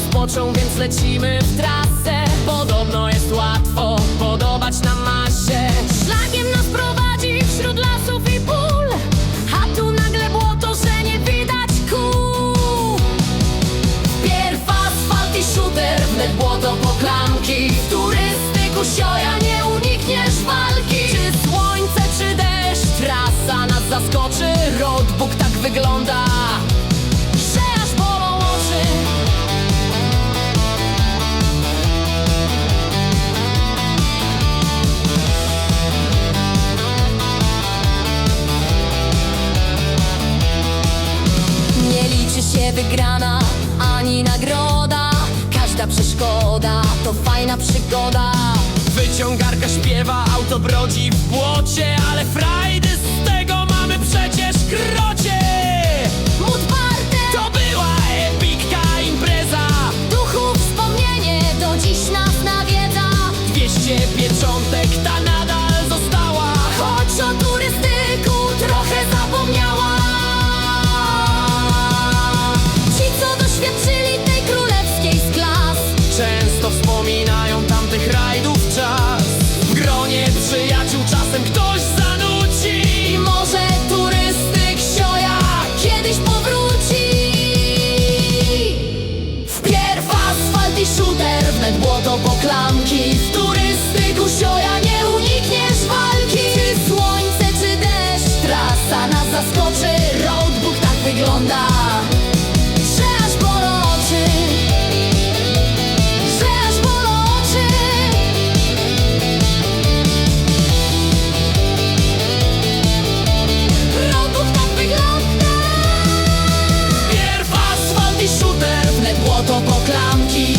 rozpoczął, więc lecimy w trasę. Podobno jest łatwo podobać na masie. Szlakiem nas prowadzi wśród lasów i pól A tu nagle błoto, że nie widać kół Pierw asfalt i shooter, wnet błoto po klamki. W turystyku sioja nie unikniesz walki. Czy słońce, czy deszcz, trasa nas zaskoczy? Roadbook tak wygląda, się wygrana ani nagroda. Każda przeszkoda to fajna przygoda. Wyciągarka śpiewa, auto brodzi w błocie Ale frajdy z tego mamy przecież krocie klamki. W turystyku sioja nie unikniesz walki. Czy słońce, czy deszcz, trasa nas zaskoczy. Roadbook tak wygląda, że aż bolą oczy. Że Roadbook tak wygląda. Pierw asfalt i shooter, wnet błoto po klamki